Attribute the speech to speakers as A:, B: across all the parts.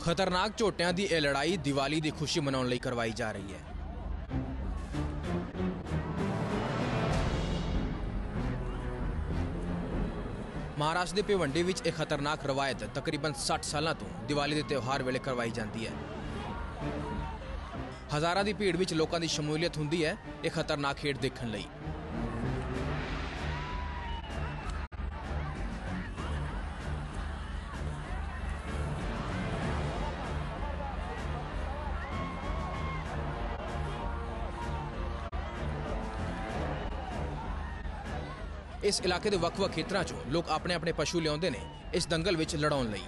A: ਖਤਰਨਾਕ ਝੋਟਿਆਂ ਦੀ ਇਹ ਲੜਾਈ ਦੀਵਾਲੀ ਦੀ ਖੁਸ਼ੀ ਮਨਾਉਣ ਲਈ ਕਰਵਾਈ ਜਾ ਰਹੀ ਹੈ। ਮਹਾਰਾਸ਼ਟਰ ਦੇ ਭਿਵੰਡੀ ਵਿੱਚ ਇਹ ਖਤਰਨਾਕ ਰਵਾਇਤ ਤਕਰੀਬਨ 60 ਸਾਲਾਂ ਤੋਂ ਦੀਵਾਲੀ ਦੇ ਤਿਉਹਾਰ ਵੇਲੇ ਕਰਵਾਈ ਜਾਂਦੀ ਹੈ। ਹਜ਼ਾਰਾਂ ਦੀ ਭੀੜ ਵਿੱਚ ਲੋਕਾਂ ਦੀ ਸ਼ਮੂਲੀਅਤ ਹੁੰਦੀ ਹੈ ਇਹ ਖਤਰਨਾਕ ਖੇਡ ਦੇਖਣ ਲਈ। ਇਸ ਇਲਾਕੇ ਦੇ ਵੱਖ-ਵੱਖ ਖੇਤਰਾਂ 'ਚੋਂ ਲੋਕ ਆਪਣੇ-ਆਪਣੇ ਪਸ਼ੂ ਲਿਆਉਂਦੇ ਨੇ, ਇਸ ਦੰਗਲ ਵਿੱਚ ਲੜਾਉਣ ਲਈ।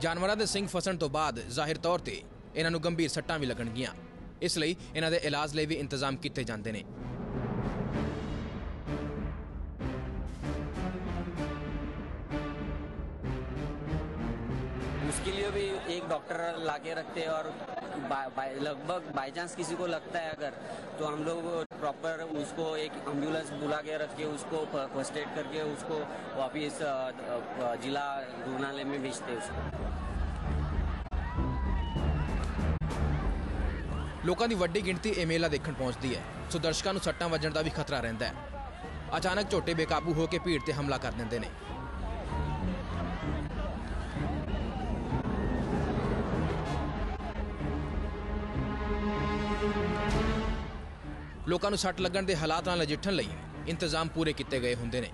A: ਜਾਨਵਰਾਂ ਦੇ ਸਿੰਘ ਫਸਣ ਤੋਂ ਬਾਅਦ ਜ਼ਾਹਿਰ ਤੌਰ ਤੇ ਇਹਨਾਂ ਨੂੰ ਗੰਭੀਰ ਸੱਟਾਂ ਵੀ ਲੱਗਣਗੀਆਂ। ਇਸ ਲਈ ਇਹਨਾਂ ਦੇ ਇਲਾਜ ਲਈ ਵੀ ਇੰਤਜ਼ਾਮ ਕੀਤੇ ਜਾਂਦੇ ਨੇ।
B: उसके लिए भी एक डॉक्टर ला के रखते हैं और बा- बा- लगभग बाई चांस किसी को लगता है अगर तो हम लोग प्रॉपर उसको एक एम्बुलेंस बुला के रख के उसको फर्स्ट एड करके उसको वापिस अ, अ, जिला रुग्णालय में भेजते हैं उसको
A: ਲੋਕਾਂ ਦੀ ਵੱਡੀ ਗਿਣਤੀ ਇਹ ਮੇਲਾ ਦੇਖਣ ਪਹੁੰਚਦੀ ਹੈ ਸੋ ਦਰਸ਼ਕਾਂ ਨੂੰ ਸੱਟਾਂ ਵੱਜਣ ਦਾ ਵੀ ਖਤਰਾ ਰਹਿੰਦਾ ਹੈ ਅਚਾਨਕ ਝੋਟੇ ਬੇਕਾਬੂ ਹੋ ਕੇ ਭੀੜ ਤੇ ਹਮਲਾ ਕਰ ਦਿੰਦੇ ਨੇ ਲੋਕਾਂ ਨੂੰ ਸੱਟ ਲੱਗਣ ਦੇ ਹਾਲਾਤ ਨਾਲ ਨਜਿੱਠਣ ਲਈ ਇੰਤਜ਼ਾਮ ਪੂਰੇ ਕੀਤੇ ਗਏ ਹੁੰਦੇ ਨੇ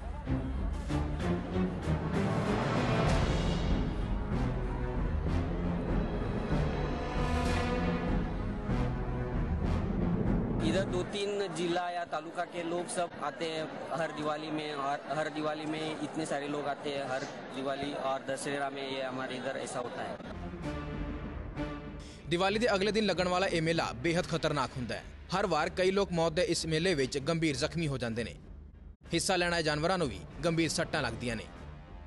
B: इधर दो तीन जिला या तालुका के लोग सब आते हैं हर दिवाली में और हर दिवाली में इतने सारे लोग आते हैं हर दिवाली और दशहरा में ये हमारे इधर ऐसा होता है
A: ਦੀਵਾਲੀ ਦੇ ਅਗਲੇ ਦਿਨ ਲੱਗਣ ਵਾਲਾ ਇਹ ਮੇਲਾ ਬੇहद ਖਤਰਨਾਕ ਹੁੰਦਾ ਹੈ। ਹਰ ਵਾਰ ਕਈ ਲੋਕ ਮੌਤ ਦੇ ਇਸ ਮੇਲੇ ਵਿੱਚ ਗੰਭੀਰ ਜ਼ਖਮੀ ਹੋ ਜਾਂਦੇ ਨੇ। ਹਿੱਸਾ ਲੈਣ ਆਏ ਜਾਨਵਰਾਂ ਨੂੰ ਵੀ ਗੰਭੀਰ ਸੱਟਾਂ ਲੱਗਦੀਆਂ ਨੇ।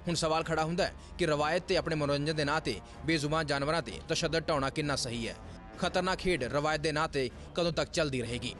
A: ਹੁਣ ਸਵਾਲ ਖੜਾ ਹੁੰਦਾ ਹੈ ਕਿ ਰਵਾਇਤ ਤੇ ਆਪਣੇ ਮਨੋਰੰਜਨ ਦੇ ਨਾਂ ਤੇ ਬੇਜ਼ੁਬਾਨ ਜਾਨਵਰਾਂ ਤੇ ਤਸ਼ੱਦਦ ਢਾਉਣਾ ਕਿੰਨਾ ਸਹੀ ਹੈ? ਖਤਰਨਾਕ ਖੇਡ ਰਵਾਇਤ ਦੇ ਨਾਂ ਤੇ ਕਦੋਂ ਤੱਕ ਚੱਲਦੀ ਰਹੇਗੀ?